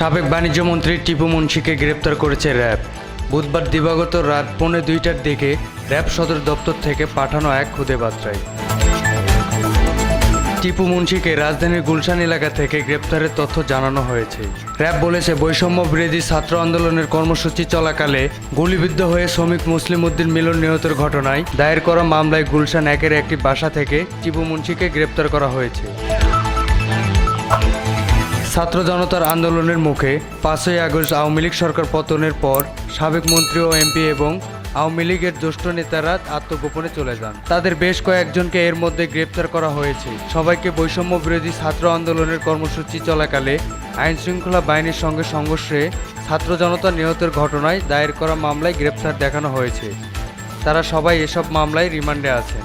সাবেক বাণিজ্যমন্ত্রী টিপু মুন্সিকে গ্রেপ্তার করেছে র্যাব। বুধবার দিবাগত রাত পৌনে দুইটার দিকে র্যাব সদর দপ্তর থেকে পাঠানো এক খুদে বার্তায়। টিপু মুন্সিকে রাজধানীর গুলশান এলাকা থেকে গ্রেপ্তারের তথ্য জানানো হয়েছে। র্যাব বলেছে, বৈষম্য বিরোধী ছাত্র আন্দোলনের কর্মসূচি চলাকালে গুলিবিদ্ধ হয়ে শ্রমিক মুসলিম উদ্দিন মিলন নিহতের ঘটনায় দায়ের করা মামলায় গুলশান একের একটি বাসা থেকে টিপু মুন্সিকে গ্রেপ্তার করা হয়েছে। ছাত্র জনতার আন্দোলনের মুখে পাঁচই আগস্ট আওয়ামী লীগ সরকার পতনের পর সাবেক মন্ত্রী ও এমপি এবং আওয়ামী লীগের জ্যেষ্ঠ নেতারা আত্মগোপনে চলে যান। তাদের বেশ কয়েকজনকে এর মধ্যে গ্রেপ্তার করা হয়েছে। সবাইকে বৈষম্য বিরোধী ছাত্র আন্দোলনের কর্মসূচি চলাকালে আইন শৃঙ্খলা বাহিনীর সঙ্গে সংঘর্ষে ছাত্র জনতা নিহতের ঘটনায় দায়ের করা মামলায় গ্রেপ্তার দেখানো হয়েছে। তারা সবাই এসব মামলায় রিমান্ডে আছেন।